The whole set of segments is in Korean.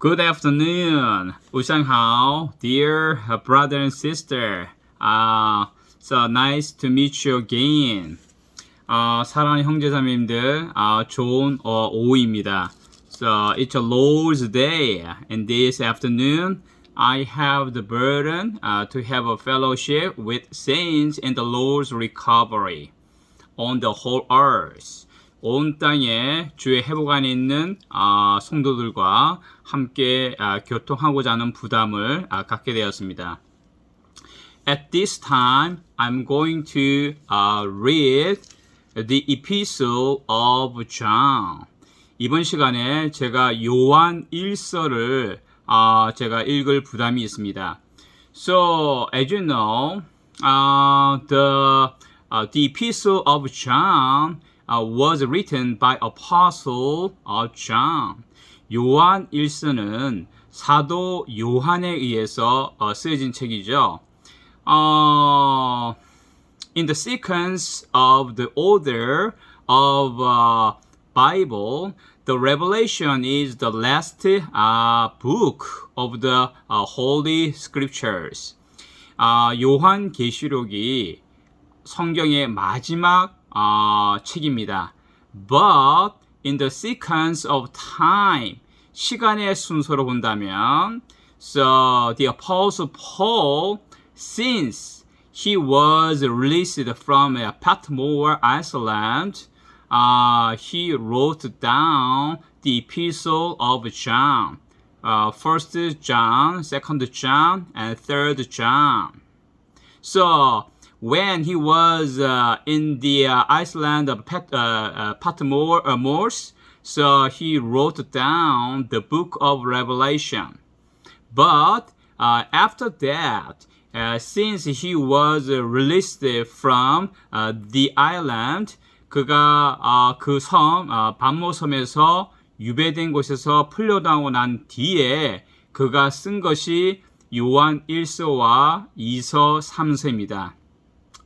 Good afternoon, Hao, dear brother and sister. Uh, so nice to meet you again. Uh, 형제자매님들, uh, 좋은 오후입니다. So it's a Lord's day, and this afternoon I have the burden uh, to have a fellowship with saints in the Lord's recovery on the whole earth. 온 땅에 주의 회복 안에 있는 아, 성도들과 함께 아, 교통하고자 하는 부담을 아, 갖게 되었습니다. At this time, I'm going to uh, read the epistle of John. 이번 시간에 제가 요한 1서를 아, 제가 읽을 부담이 있습니다. So, as you know, uh, the uh, the epistle of John uh, was written by Apostle uh, John. 요한 1서는 사도 요한에 의해서 어, 쓰여진 책이죠. 어, in the sequence of the order of uh, Bible, the Revelation is the last uh, book of the uh, Holy Scriptures. 아, 요한 계시록이 성경의 마지막 어, 책입니다. But in the sequence of time, 시간의 순서로 본다면, so the Apostle Paul, since he was released from uh, Patmos Iceland, uh, he wrote down the Epistle of John, uh, First John, Second John, and Third John. So when he was uh, in the uh, Iceland of Pat, uh, uh, Patmos, uh, Morse, so he wrote down the book of Revelation. But uh, after that, uh, since he was uh, released from uh, the island, 그가 아, 그섬 아, 반모섬에서 유배된 곳에서 풀려나오고 난 뒤에 그가 쓴 것이 요한 1서와 2서 3서입니다.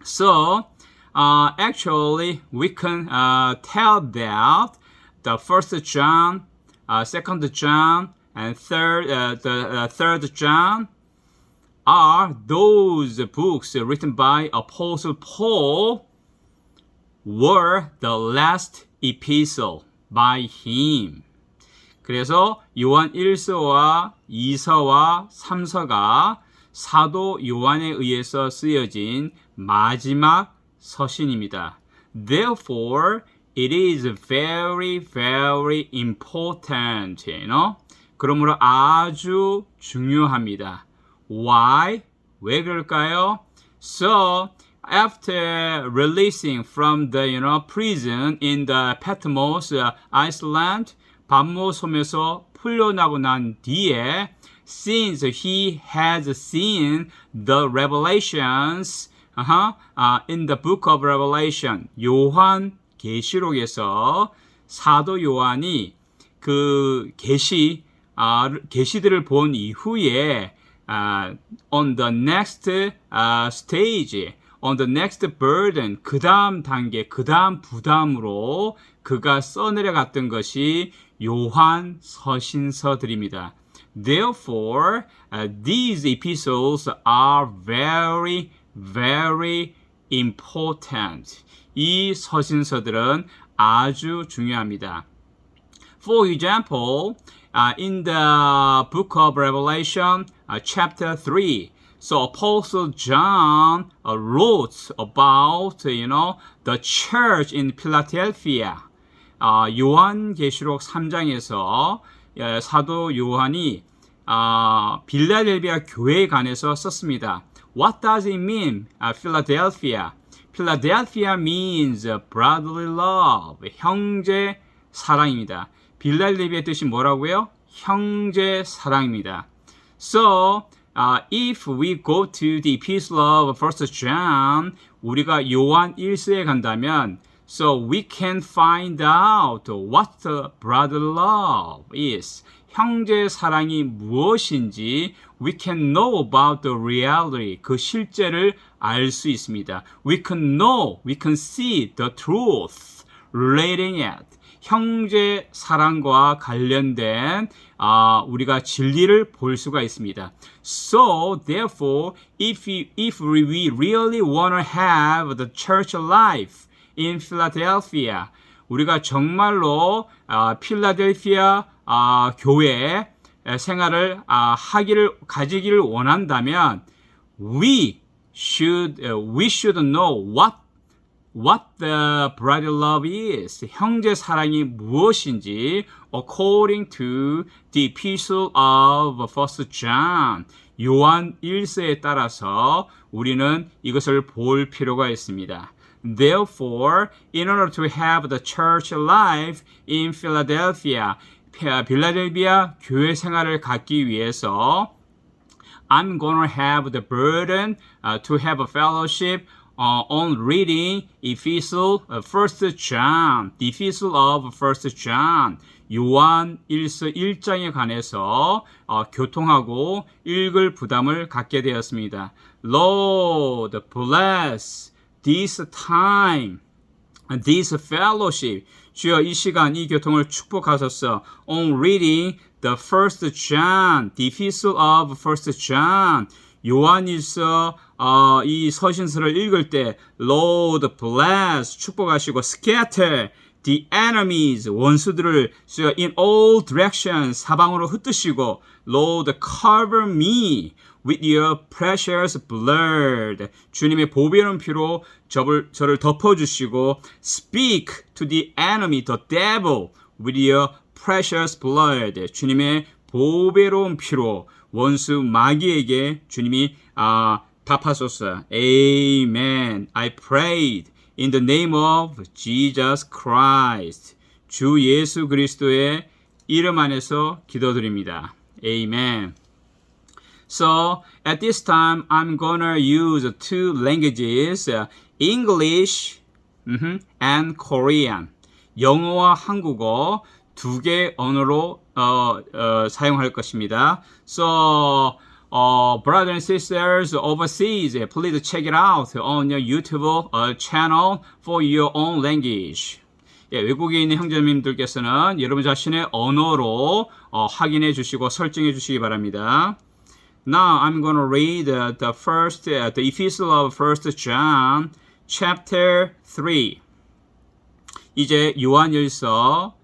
So, uh, actually, we can uh, tell that the first John, uh, second John, and third, uh, the uh, third John are those books written by Apostle Paul were the last epistle by him. 그래서 요한 1서와 2서와 3서가 사도 요한에 의해서 쓰여진 마지막 서신입니다. Therefore, it is very, very important. You know? 그러므로 아주 중요합니다. Why? 왜 그럴까요? So, after releasing from the you know prison in the Patmos uh, Iceland, 반모 섬에서 풀려나고 난 뒤에 since he has seen the revelations uh-huh, uh, in the book of Revelation 요한 계시록에서 사도 요한이 그 계시 아, 계시들을 본 이후에 uh, on the next uh, stage on the next burden 그 다음 단계 그 다음 부담으로 그가 써내려갔던 것이 요한 서신서들입니다. Therefore, uh, these epistles are very, very important. 이 서신서들은 아주 중요합니다. For example, uh, in the book of Revelation, uh, chapter 3, so Apostle John uh, wrote about, you know, the church in Philadelphia. 아, 요한계시록 3장에서 예, 사도 요한이 아, 빌라델비아 교회에 관해서 썼습니다. What does it mean? 아, Philadelphia. Philadelphia means brotherly love. 형제 사랑입니다. 빌라델비아의 뜻이 뭐라고요? 형제 사랑입니다. So, uh, if we go to the epistle of 1 John, 우리가 요한 1서에 간다면 So we can find out what the brother love is. 형제 사랑이 무엇인지 we can know about the reality. 그 실제를 알 수 있습니다. We can know, we can see the truth relating it. 형제 사랑과 관련된 아, 우리가 진리를 볼 수가 있습니다. So therefore, if we, if we really want to have the church life in Philadelphia, 우리가 정말로 아, 필라델피아 아, 교회 생활을 아, 하기를 가지기를 원한다면 we should uh, we should know what what the brother love is. 형제 사랑이 무엇인지 according to the epistle of first John. 요한 1서에 따라서 우리는 이것을 볼 필요가 있습니다. Therefore, in order to have the church life in Philadelphia, 빌라델비아 교회 생활을 갖기 위해서 I'm gonna have the burden uh, to have a fellowship uh, on reading Epistle First John, the Epistle of First John. 요한 1서 1장에 관해서 어, 교통하고 읽을 부담을 갖게 되었습니다. Lord, bless this time, this fellowship. 주여 이 시간 이 교통을 축복하소서. On reading the First John, the Epistle of First John. 요한일서 어, 이 서신서를 읽을 때 Lord bless 축복하시고 scatter the enemies 원수들을 in all directions 사방으로 흩으시고 Lord cover me with your precious blood 주님의 보배로운 피로 저를, 저를 덮어주시고 speak to the enemy the devil with your precious blood 주님의 보배로운 피로 원수 마귀에게 주님이 아, 답하소서. Amen. I prayed in the name of Jesus Christ. 주 예수 그리스도의 이름 안에서 기도드립니다. Amen. So at this time, I'm gonna use two languages, uh, English mhm, and Korean. 영어와 한국어 두 개 언어로 어, 어, 사용할 것입니다. So, uh, brothers and sisters overseas, please check it out on your YouTube uh, channel for your own language. 예, 외국에 있는 형제님들께서는 여러분 자신의 언어로 어, 확인해 주시고 설정해 주시기 바랍니다. Now I'm going to read uh, the first, uh, the epistle of First John, chapter 3. 이제 요한일서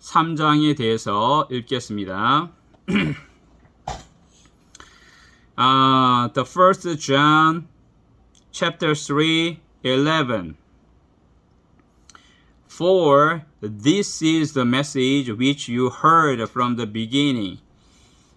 3장에 대해서 읽겠습니다. uh, the first John chapter 3 11 For this is the message which you heard from the beginning.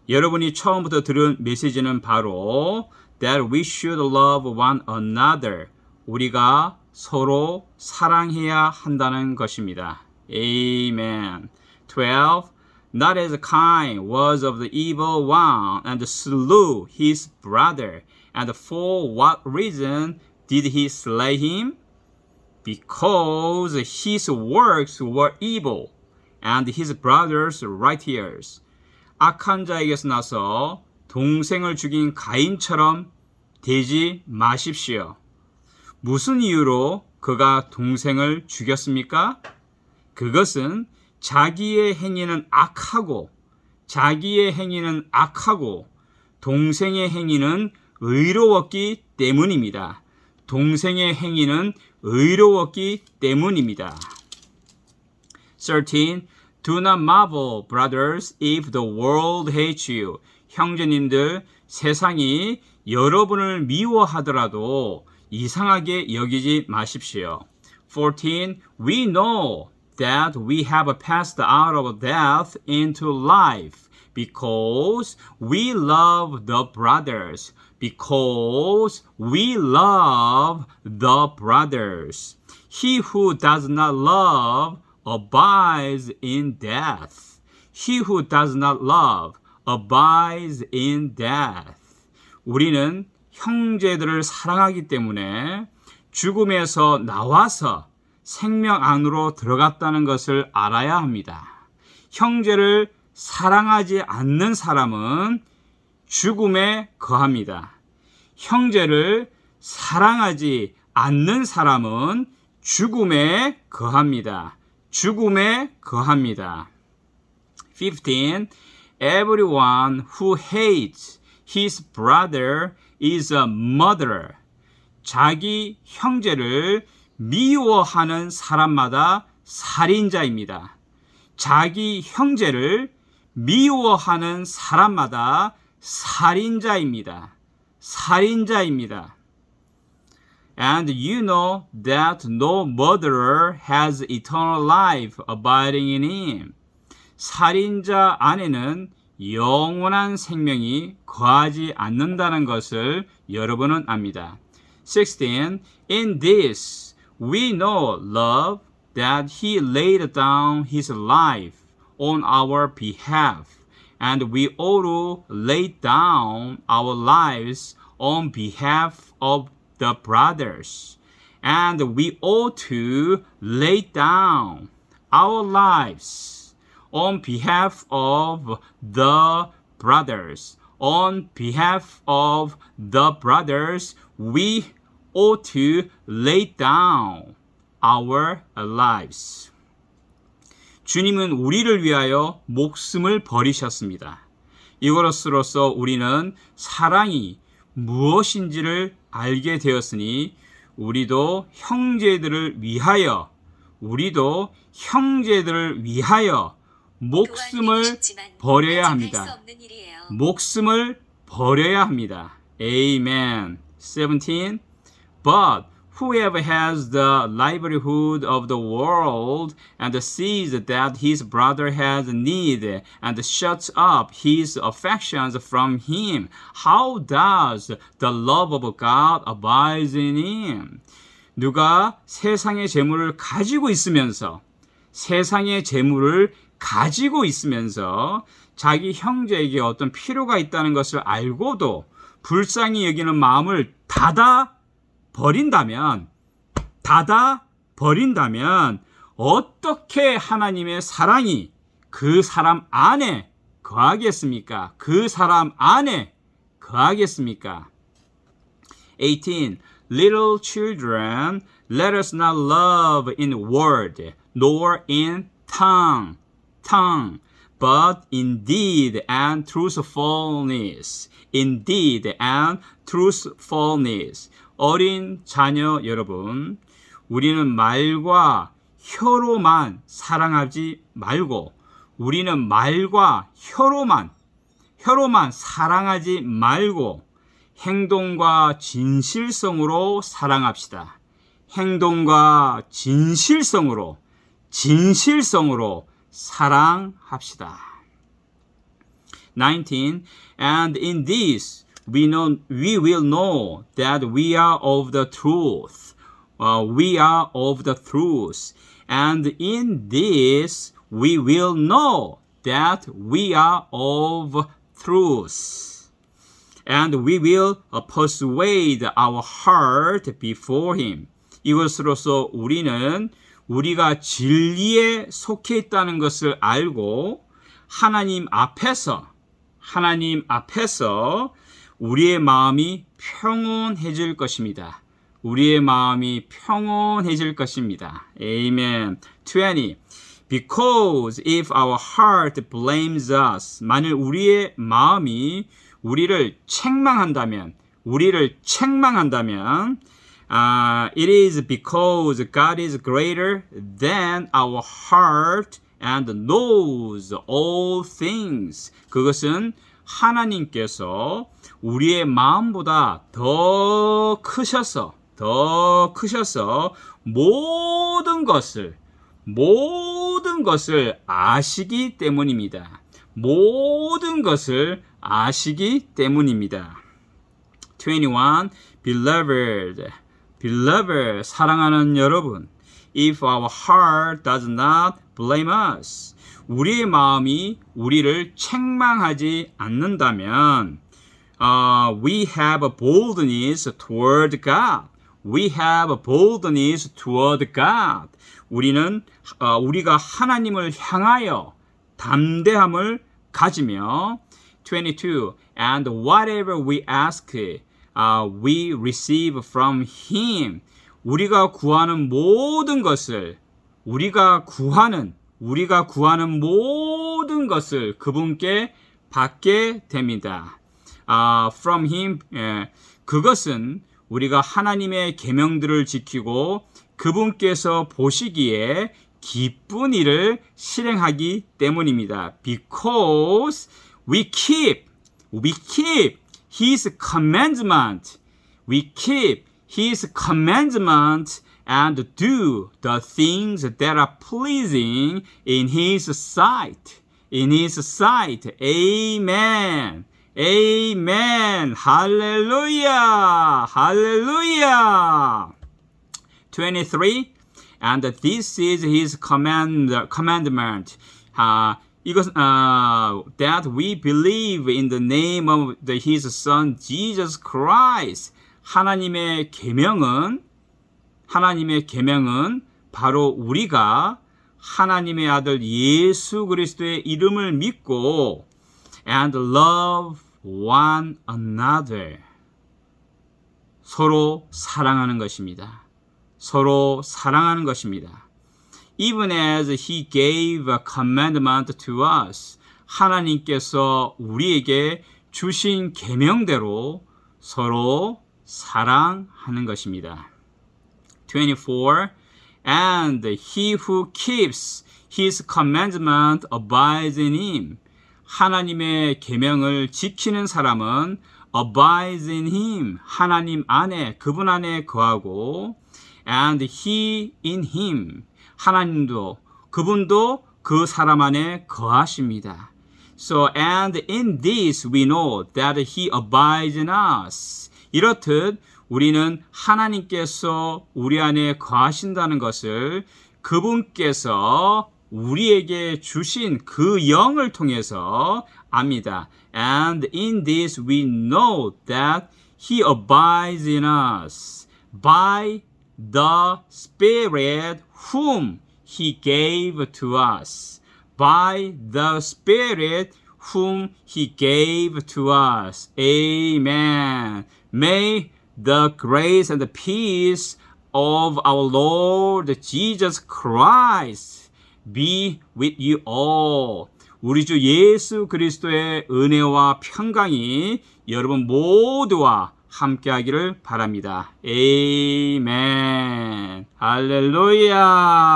여러분이 처음부터 들은 메시지는 바로 that we should love one another. 우리가 서로 사랑해야 한다는 것입니다. Amen. 12. Not as Cain was of the evil one and slew his brother. And for what reason did he slay him? Because his works were evil and his brothers righteous. 악한 자에게서 나서 동생을 죽인 가인처럼 되지 마십시오. 무슨 이유로 그가 동생을 죽였습니까? 그것은 자기의 행위는 악하고 자기의 행위는 악하고 동생의 행위는 의로웠기 때문입니다. 동생의 행위는 의로웠기 때문입니다. 13. Do not marvel, brothers, if the world hates you. 형제님들, 세상이 여러분을 미워하더라도 이상하게 여기지 마십시오. 14. We know that we have passed out of death into life because we love the brothers. Because we love the brothers. He who does not love abides in death. He who does not love abides in death. 우리는 형제들을 사랑하기 때문에 죽음에서 나와서 생명 안으로 들어갔다는 것을 알아야 합니다. 형제를 사랑하지 않는 사람은 죽음에 거합니다. 형제를 사랑하지 않는 사람은 죽음에 거합니다. 죽음에 거합니다. 15. Everyone who hates his brother is a murderer. 자기 형제를 미워하는 사람마다 살인자입니다. 자기 형제를 미워하는 사람마다 살인자입니다. 살인자입니다. And you know that no murderer has eternal life abiding in him. 살인자 안에는 영원한 생명이 거하지 않는다는 것을 여러분은 압니다. 16. In this we know love that he laid down his life on our behalf, and we ought to lay down our lives on behalf of the brothers. And we ought to lay down our lives on behalf of the brothers. On behalf of the brothers, we ought to lay down our lives. 주님은 우리를 위하여 목숨을 버리셨습니다. 이것으로써 우리는 사랑이 무엇인지를 알게 되었으니 우리도 형제들을 위하여 우리도 형제들을 위하여 목숨을 버려야 합니다. 목숨을 버려야 합니다. Amen. 17. But whoever has the livelihood of the world and sees that his brother has need and shuts up his affections from him, how does the love of God abide in him? 누가 세상의 재물을 가지고 있으면서 세상의 재물을 가지고 있으면서 자기 형제에게 어떤 필요가 있다는 것을 알고도 불쌍히 여기는 마음을 닫아 버린다면, 닫아 버린다면, 어떻게 하나님의 사랑이 그 사람 안에 거하겠습니까? 그 사람 안에 거하겠습니까? 18. Little children, let us not love in word, nor in tongue, tongue, but in deed and truthfulness. In deed and truthfulness. 어린 자녀 여러분, 우리는 말과 혀로만 사랑하지 말고, 우리는 말과 혀로만, 혀로만 사랑하지 말고, 행동과 진실성으로 사랑합시다. 행동과 진실성으로, 진실성으로 사랑합시다. 19. And in this we know we will know that we are of the truth. Uh, we are of the truth. And in this we will know that we are of truth. And we will uh, persuade our heart before him. 이것으로서 우리는 우리가 진리에 속해 있다는 것을 알고 하나님 앞에서 하나님 앞에서 우리의 마음이 평온해질 것입니다. 우리의 마음이 평온해질 것입니다. Amen. 20. Because if our heart blames us, 만일 우리의 마음이 우리를 책망한다면, 우리를 책망한다면, uh, it is because God is greater than our heart and knows all things. 그것은 하나님께서 우리의 마음보다 더 크셔서 더 크셔서 모든 것을 모든 것을 아시기 때문입니다. 모든 것을 아시기 때문입니다. 21 Beloved Beloved 사랑하는 여러분 If our heart does not blame us 우리의 마음이 우리를 책망하지 않는다면 uh, we have a boldness toward God. We have a boldness toward God. 우리는 어, 우리가 하나님을 향하여 담대함을 가지며 22 and whatever we ask uh, we receive from him 우리가 구하는 모든 것을 우리가 구하는 우리가 구하는 모든 것을 그분께 받게 됩니다. 아, from him 예, 그것은 우리가 하나님의 계명들을 지키고 그분께서 보시기에 기쁜 일을 실행하기 때문입니다. Because we keep, we keep His commandment, we keep his commandment and do the things that are pleasing in his sight. In his sight. Amen. Amen. Hallelujah. Hallelujah. 23. And this is his command, commandment. Uh, because uh, that we believe in the name of the, his son Jesus Christ 하나님의 계명은 하나님의 계명은 바로 우리가 하나님의 아들 예수 그리스도의 이름을 믿고 and love one another 서로 사랑하는 것입니다. 서로 사랑하는 것입니다. Even as he gave a commandment to us. 하나님께서 우리에게 주신 계명대로 서로 사랑하는 것입니다. 24 And he who keeps his commandment abides in him. 하나님의 계명을 지키는 사람은 abides in him. 하나님 안에 그분 안에 거하고 and he in him. 하나님도 그분도 그 사람 안에 거하십니다. So and in this we know that he abides in us. 이렇듯 우리는 하나님께서 우리 안에 거하신다는 것을 그분께서 우리에게 주신 그 영을 통해서 압니다. And in this we know that he abides in us by the Spirit whom he gave to us. By the Spirit whom he gave to us. Amen. May the grace and the peace of our Lord Jesus Christ be with you all. 우리 주 예수 그리스도의 은혜와 평강이 여러분 모두와 함께 하기를 바랍니다. 에이멘. 할렐루야.